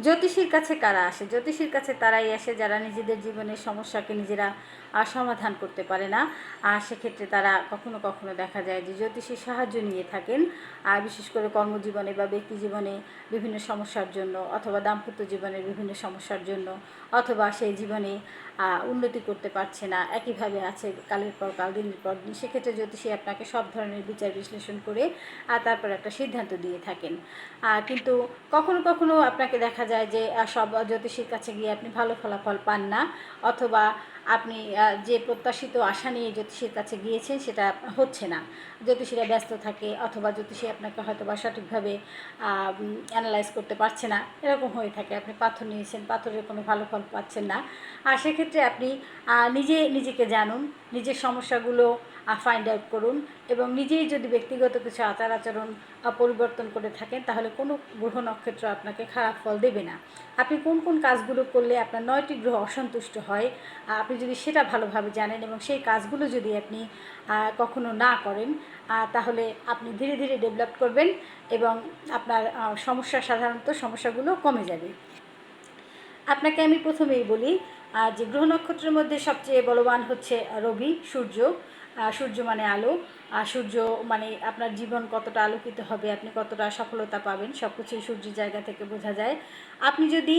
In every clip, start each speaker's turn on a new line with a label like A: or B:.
A: জ্যোতিষীর কাছে কারা আসে? জ্যোতিষীর কাছে তারাই আসে যারা নিজেদের জীবনের সমস্যাকে নিজেরা সমাধান করতে পারে না। আর সেক্ষেত্রে তারা কখনো কখনো দেখা যায় যে জ্যোতিষীর সাহায্য নিয়ে থাকেন আর বিশেষ করে কর্মজীবনে বা ব্যক্তি জীবনে বিভিন্ন সমস্যার জন্য অথবা দাম্পত্য জীবনের বিভিন্ন সমস্যার জন্য অথবা সেই জীবনে উন্নতি করতে পারছে না, একইভাবে আছে কালের পর কাল, দিনের পর দিন। সেক্ষেত্রে জ্যোতিষী আপনাকে সব ধরনের বিচার বিশ্লেষণ করে আর তারপর একটা সিদ্ধান্ত দিয়ে থাকেন। কিন্তু কখনো কখনো আপনাকে দেখা যায় যে সব জ্যোতিষীর কাছে গিয়ে আপনি ভালো ফলাফল পান না, অথবা আপনি যে প্রত্যাশিত আশা নিয়ে জ্যোতিষীর কাছে গিয়েছেন সেটা হচ্ছে না। জ্যোতিষীরা ব্যস্ত থাকে অথবা জ্যোতিষী আপনাকে হয়তো বা সঠিকভাবে অ্যানালাইজ করতে পারছে না। এরকম হয়ে থাকে। আপনি পাথর নিয়েছেন, পাথরের কোনো ভালো ফল পাচ্ছেন না। আর সেক্ষেত্রে আপনি নিজে নিজেকে জানুন। নিজের সমস্যাগুলো ফাইন্ড আউট করুন এবং নিজেই যদি ব্যক্তিগত কিছু আচার আচরণ পরিবর্তন করে থাকেন, তাহলে কোনো গ্রহ নক্ষত্র আপনাকে খারাপ ফল দেবে না। আপনি কোন কোন কাজগুলো করলে আপনার নয়টি গ্রহ অসন্তুষ্ট হয় আপনি যদি সেটা ভালোভাবে জানেন এবং সেই কাজগুলো যদি আপনি কখনো না করেন তাহলে আপনি ধীরে ধীরে ডেভেলপ করবেন এবং আপনার সমস্যা সাধারণত সমস্যাগুলো কমে যাবে। আপনাকে আমি প্রথমেই বলি আহ, যে গ্রহ নক্ষত্রের মধ্যে সবচেয়ে বলবান হচ্ছে রবি সূর্য। সূর্য মানে আলো। আর সূর্য মানে আপনার জীবন কতটা আলোকিত হবে আপনি কতটা সফলতা পাবেন সব কিছুই সূর্যের জায়গা থেকে বোঝা যায়। আপনি যদি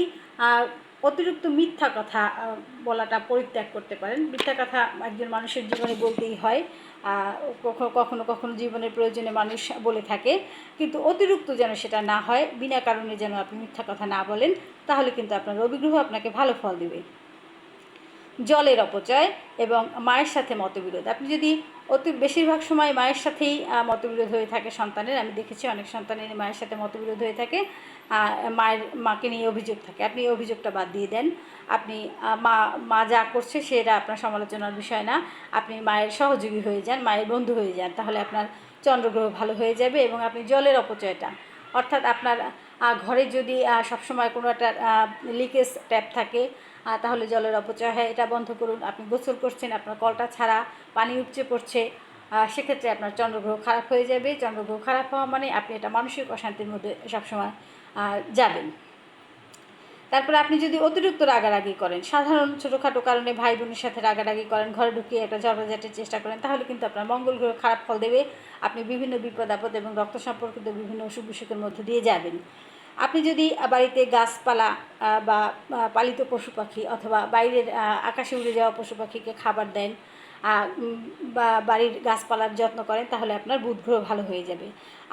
A: অতিরিক্ত মিথ্যা কথা বলাটা পরিত্যাগ করতে পারেন। মিথ্যা কথা একজন মানুষের জীবনে বলতেই হয়। কখনো কখনো জীবনের প্রয়োজনে মানুষ বলে থাকে। কিন্তু অতিরিক্ত যেন সেটা না হয় বিনা কারণে যেন আপনি মিথ্যা কথা না বলেন তাহলে কিন্তু আপনার রবিগ্রহ আপনাকে ভালো ফল দেবে। জলের অপচয় এবং মায়ের সাথে মতবিরোধ। আপনি যদি অতি বেশিরভাগ সময় মায়ের সাথেই মতবিরোধ হয়ে থাকে সন্তানের, আমি দেখেছি অনেক সন্তানের মায়ের সাথে মতবিরোধ হয়ে থাকে মায়ের, মাকে নিয়ে অভিযোগ থাকে। আপনি এই অভিযোগটা বাদ দিয়ে দেন। আপনি মা মা যা করছে সেটা আপনার সমালোচনার বিষয় না। আপনি মায়ের সহযোগী হয়ে যান, মায়ের বন্ধু হয়ে যান, তাহলে আপনার চন্দ্রগ্রহ ভালো হয়ে যাবে এবং আপনি জলের অপচয়টা, অর্থাৎ আপনার ঘরে যদি সবসময় কোনো একটা লিকেজ ট্যাপ থাকে তাহলে জলের অপচয় হয়। এটা বন্ধ করুন। আপনি গোসল করছেন, আপনার কলটা ছাড়া পানি উপচে পড়ছে সেক্ষেত্রে আপনার চন্দ্রগ্রহ খারাপ হয়ে যাবে। চন্দ্রগ্রহ খারাপ হওয়া মানে আপনি এটা মানসিক অশান্তির মধ্যে সবসময় যাবেন। তারপরে আপনি যদি অতিরিক্ত রাগারাগি করেন, সাধারণ ছোটোখাটো কারণে ভাই বোনের সাথে রাগারাগি করেন, ঘরে ঢুকিয়ে একটা ঝগড়াঝাটির চেষ্টা করেন, তাহলে কিন্তু আপনার মঙ্গল গ্রহ খারাপ ফল দেবে। আপনি বিভিন্ন বিপদ আপদ এবং রক্ত সম্পর্কিত বিভিন্ন অসুখ বিসুখের মধ্যে দিয়ে যাবেন। আপনি যদি বাড়িতে গাছপালা বা পালিত পশু পাখি অথবা বাইরের আকাশে উড়ে যাওয়া পশু পাখিকে খাবার দেন বা বাড়ির গাছপালার যত্ন করেন, তাহলে আপনার বুধ গ্রহ ভালো হয়ে যাবে।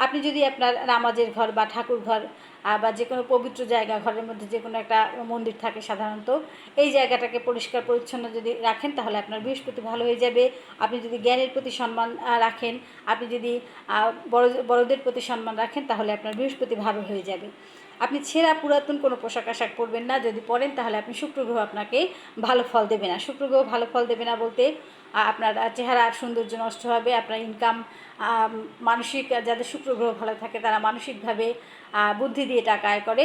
A: আপনি যদি আপনার নামাজের ঘর বা ঠাকুর ঘর বা যে কোনো পবিত্র জায়গা, ঘরের মধ্যে যে কোনো একটা মন্দির থাকে সাধারণত, এই জায়গাটাকে পরিষ্কার পরিচ্ছন্ন যদি রাখেন, তাহলে আপনার বৃহস্পতি ভালো হয়ে যাবে। আপনি যদি জ্ঞানের প্রতি সম্মান রাখেন, আপনি যদি বড়, বড়দের প্রতি সম্মান রাখেন, তাহলে আপনার বৃহস্পতি ভালো হয়ে যাবে। আপনি ছেঁড়া পুরাতন কোনো পোশাক আশাক পরবেন না। যদি পরেন, তাহলে আপনি শুক্র গ্রহ আপনাকে ভালো ফল দেবে না। শুক্র গ্রহ ভালো ফল দেবে না বলতে আপনার চেহারা আর সৌন্দর্য নষ্ট হবে, আপনার ইনকাম মানসিক যাদের শুক্র গ্রহ ভালো থাকে, তারা মানসিকভাবে বুদ্ধি দিয়ে টাকা আয় করে।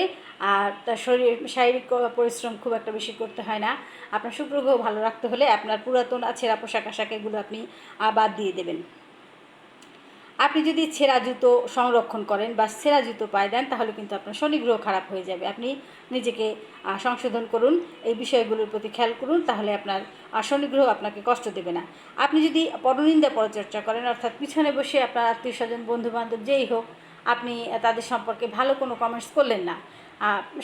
A: আর তার শরীর, শারীরিক পরিশ্রম খুব একটা বেশি করতে হয় না। আপনার শুক্র গ্রহ ভালো রাখতে হলে আপনার পুরাতন ছেঁড়া পোশাক আশাক এগুলো আপনি বাদ দিয়ে দেবেন। আপনি যদি ছেঁড়া জুতো সংরক্ষণ করেন বা ছেঁড়া জুতো পায়ে দেন, তাহলে কিন্তু আপনার শনি গ্রহ খারাপ হয়ে যাবে। আপনি নিজেকে সংশোধন করুন, এই বিষয়গুলোর প্রতি খেয়াল করুন, তাহলে আপনার শনিগ্রহ আপনাকে কষ্ট দেবে না। আপনি যদি পরনিন্দা পরচর্চা করেন, অর্থাৎ পিছনে বসে আপনার আত্মীয় স্বজন বন্ধু বান্ধব যেই হোক, আপনি তাদের সম্পর্কে ভালো কোনো কমেন্টস করলেন না।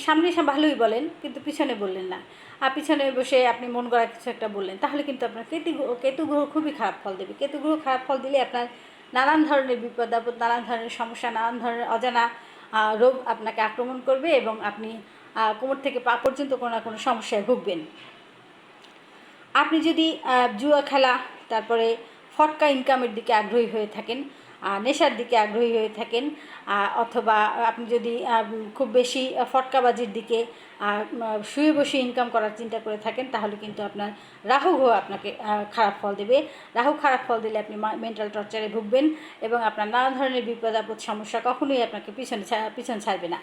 A: সামনে ভালোই বলেন, কিন্তু পিছনে বললেন না। আর পিছনে বসে আপনি মন গড়া কিছু একটা বললেন, তাহলে কিন্তু আপনার কেতু কেতু গ্রহ খুবই খারাপ ফল দেবে। কেতু গ্রহ খারাপ ফল দিলে আপনার নানান ধরনের বিপদ আপদ, নানান ধরনের সমস্যা, নানান ধরনের অজানা রোগ আপনাকে আক্রমণ করবে এবং আপনি কোমর থেকে পা পর্যন্ত কোনো না কোনো সমস্যায় ভুগবেন। আপনি যদি জুয়া খেলা, তারপরে ফটকা ইনকামের দিকে আগ্রহী হয়ে থাকেন নেশার দিকে আগ্রহী হয়ে থাকেন অথবা আপনি যদি খুব বেশি ফটকাবাজির দিকে শুয়ে বসে ইনকাম করার চিন্তা করে থাকেন, তাহলে কিন্তু আপনার রাহু গ্রহ আপনাকে খারাপ ফল দেবে। রাহু খারাপ ফল দিলে আপনি মেন্টাল টর্চারে ভুগবেন এবং আপনার নানা ধরনের বিপদ, আপদ, সমস্যা কখনোই আপনাকে পিছনে পিছন ছাড়বে না।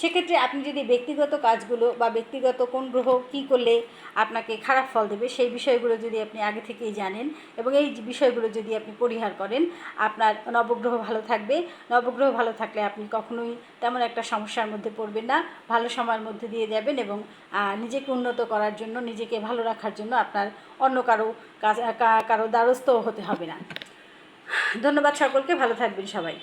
A: সেক্ষেত্রে আপনি যদি ব্যক্তিগত কাজগুলো বা ব্যক্তিগত কোন গ্রহ কী করলে আপনাকে খারাপ ফল দেবে, সেই বিষয়গুলো যদি আপনি আগে থেকেই জানেন এবং এই বিষয়গুলো যদি আপনি পরিহার করেন, আপনার নবগ্রহ ভালো থাকবে। নবগ্রহ ভালো থাকলে আপনি কখনোই তেমন একটা সমস্যার মধ্যে পড়বেন না। ভালো সময়ের মধ্যে দিয়ে যাবেন এবং নিজেকে উন্নত করার জন্য, নিজেকে ভালো রাখার জন্য আপনার অন্য কারও কারও দ্বারস্থ হতে হবে না। ধন্যবাদ সকলকে, ভালো থাকবেন সবাই।